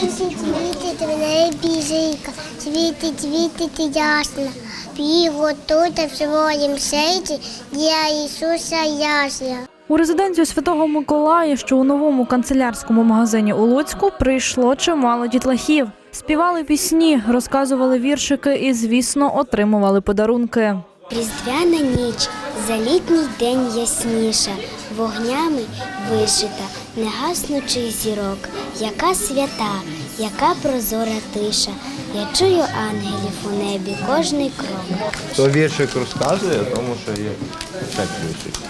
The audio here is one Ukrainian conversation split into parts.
Світить, світить, в небі світить, світить ясно. Піго тут в своїм серці для Ісуса ясна. У резиденцію Святого Миколая, що у новому канцелярському магазині у Луцьку, прийшло чимало дітлахів. Співали пісні, розказували віршики і, звісно, отримували подарунки. Різдвяна ніч, за літній день ясніша, вогнями вишита, негаснучий зірок, яка свята, яка прозора тиша. Я чую ангелів у небі кожний крок. То віршик розказує, тому що є текст віршик.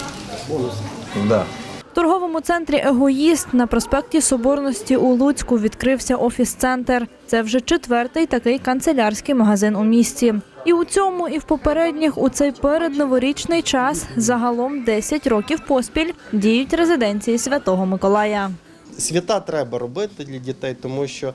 Да. В торговому центрі Егоїст на проспекті Соборності у Луцьку відкрився офіс-центр. Це вже четвертий такий канцелярський магазин у місті. І у цьому, і в попередніх у цей передноворічний час загалом 10 років поспіль діють резиденції Святого Миколая. Свята треба робити для дітей, тому що е,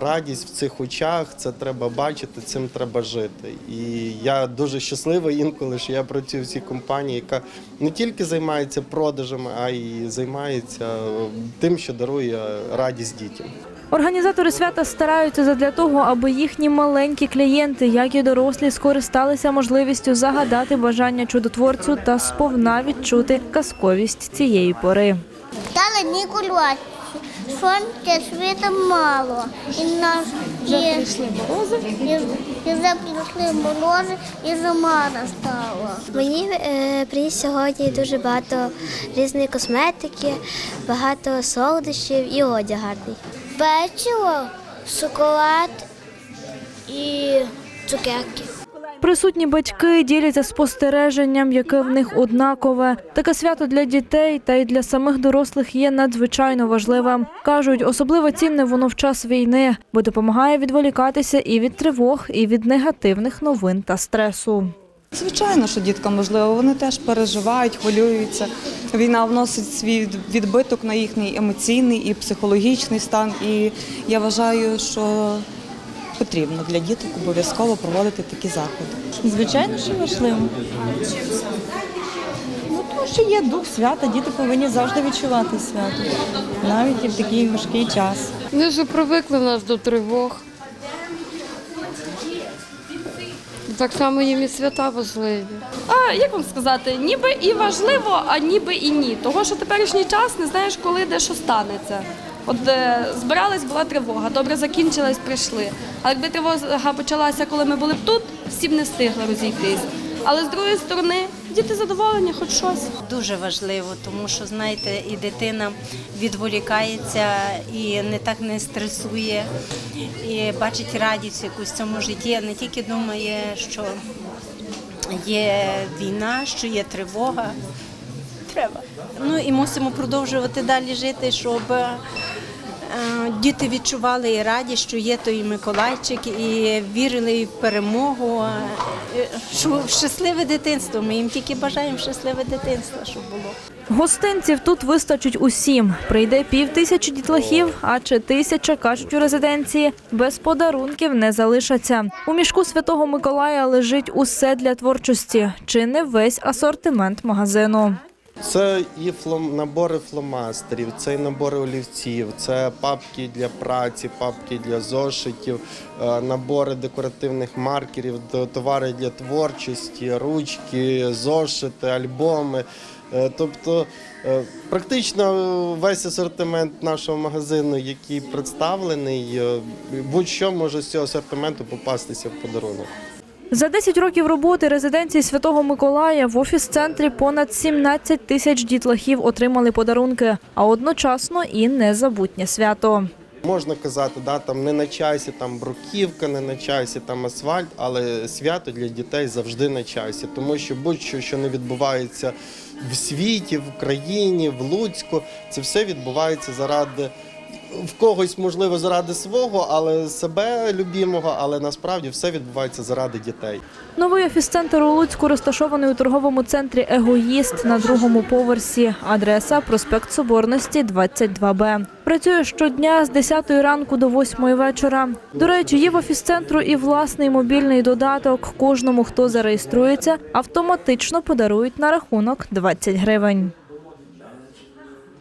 радість в цих очах це треба бачити, цим треба жити. І я дуже щасливий інколи, що я працюю в цій компанії, яка не тільки займається продажами, а й займається е, тим, що дарує радість дітям. Організатори свята стараються задля того, аби їхні маленькі клієнти, як і дорослі, скористалися можливістю загадати бажання чудотворцю та сповна відчути казковість цієї пори. Стала Ніколай, сонця світу мало. І нас морози. І, і вже морози, і зима настала. Мені е, приніс сьогодні дуже багато різної косметики, багато солодощів і одяг гарний. Печиво, шоколад і цукерки. Присутні батьки діляться спостереженням, яке в них однакове. Таке свято для дітей та й для самих дорослих є надзвичайно важливим. кажуть, особливо цінне воно в час війни, бо допомагає відволікатися і від тривог, і від негативних новин та стресу. Звичайно, що діткам можливо, вони теж переживають, хвилюються. Війна вносить свій відбиток на їхній емоційний і психологічний стан. І я вважаю, що потрібно для діток обов'язково проводити такі заходи. Звичайно, що важливо. Ну, тому що є дух свята, діти повинні завжди відчувати свято, навіть і в такий важкий час. Вони вже привикли в нас до тривог. Так само їм і свята важливі. А як вам сказати, ніби і важливо, а ніби і ні. Того, що теперішній час не знаєш, коли де що станеться. От е, збирались, була тривога, добре закінчилась, прийшли. А якби тривога почалася, коли ми були б тут, всі б не встигли розійтись. Але з другої сторони, діти задоволені, хоч щось. Дуже важливо, тому що знаєте, і дитина відволікається і не так не стресує, і бачить радість якусь в цьому житті, не тільки думає, що є війна, що є тривога. Треба. Ну і мусимо продовжувати далі жити, щоб діти відчували і радість, що є той Миколайчик, і вірили в перемогу. е, щасливе дитинство. Ми їм тільки бажаємо щасливе дитинство, щоб було. Гостинців тут вистачить усім. Прийде пів тисячі дітлахів, а чи тисяча, кажуть у резиденції, без подарунків не залишаться. У мішку Святого Миколая лежить усе для творчості, чи не весь асортимент магазину. Це і флом, набори фломастерів, це і набори олівців, це папки для праці, папки для зошитів, е, набори декоративних маркерів, товари для творчості, ручки, зошити, альбоми. Е, Тобто е, практично весь асортимент нашого магазину, який представлений, будь-що може з цього асортименту попастися в подарунок. За 10 років роботи резиденції Святого Миколая в офіс-центрі понад 17 тисяч дітлахів отримали подарунки, а одночасно і незабутнє свято. Можна казати, да, там не на часі, там бруківка, не на часі, там асфальт, але свято для дітей завжди на часі, тому що будь-що, що не відбувається в світі, в Україні, в Луцьку, це все відбувається заради в когось, можливо, заради свого, але себе любимого, але насправді все відбувається заради дітей. Новий офіс-центр у Луцьку розташований у торговому центрі Егоїст на другому поверсі. Адреса проспект Соборності, 22Б. Працює щодня з 10 ранку до 8 вечора. До речі, є в офіс-центру і власний мобільний додаток. Кожному, хто зареєструється, автоматично подарують на рахунок 20 гривень.